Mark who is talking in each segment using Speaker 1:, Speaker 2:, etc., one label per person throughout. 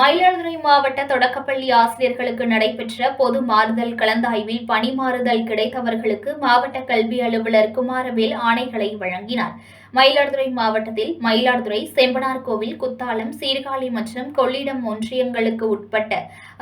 Speaker 1: மயிலாடுதுறை மாவட்ட தொடக்கப்பள்ளி ஆசிரியர்களுக்கு நடைபெற்ற பொது மாறுதல் கலந்தாய்வில் பணி மாறுதல் கிடைத்தவர்களுக்கு மாவட்ட கல்வி அலுவலர் குமாரவேல் ஆணைகளை வழங்கினார். மயிலாடுதுறை மாவட்டத்தில் மயிலாடுதுறை செம்பனார் கோவில் குத்தாலம் சீர்காழி மற்றும் கொள்ளிடம் ஒன்றியங்களுக்கு உட்பட்ட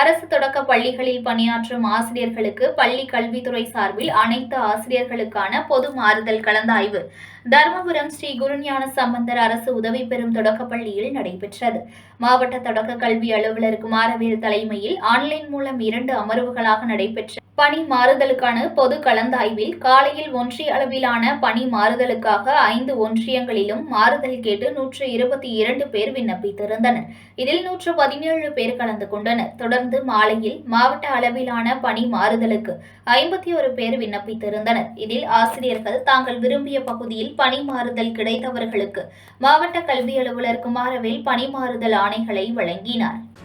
Speaker 1: அரசு தொடக்க பள்ளிகளில் பணியாற்றும் ஆசிரியர்களுக்கு பள்ளி கல்வித்துறை சார்பில் அனைத்து ஆசிரியர்களுக்கான பொது மாறுதல் கலந்தாய்வு தருமபுரம் ஸ்ரீ குருஞான சம்பந்தர் அரசு உதவி பெறும் தொடக்கப்பள்ளியில் நடைபெற்றது. மாவட்ட தொடக்க கல்வி அலுவலர் குமாரவேல் தலைமையில் ஆன்லைன் மூலம் இரண்டு அமர்வுகளாக நடைபெற்ற பணி மாறுதலுக்கான பொது கலந்தாய்வில் காலையில் ஒன்றிய அளவிலான பணி மாறுதலுக்காக ஐந்து ஒன்றியங்களிலும் மாறுதல் கேட்டு நூற்று இருபத்தி இரண்டு பேர் விண்ணப்பித்திருந்தனர். இதில் நூற்று பதினேழு பேர் கலந்து கொண்டனர். தொடர்ந்து மாலையில் மாவட்ட அளவிலான பணி மாறுதலுக்கு ஐம்பத்தி ஒரு பேர் விண்ணப்பித்திருந்தனர். இதில் ஆசிரியர்கள் தாங்கள் விரும்பிய பகுதியில் பணி மாறுதல் கிடைத்தவர்களுக்கு மாவட்ட கல்வி அலுவலர் குமாரவேல் பணி மாறுதல் ஆணைகளை வழங்கினார்.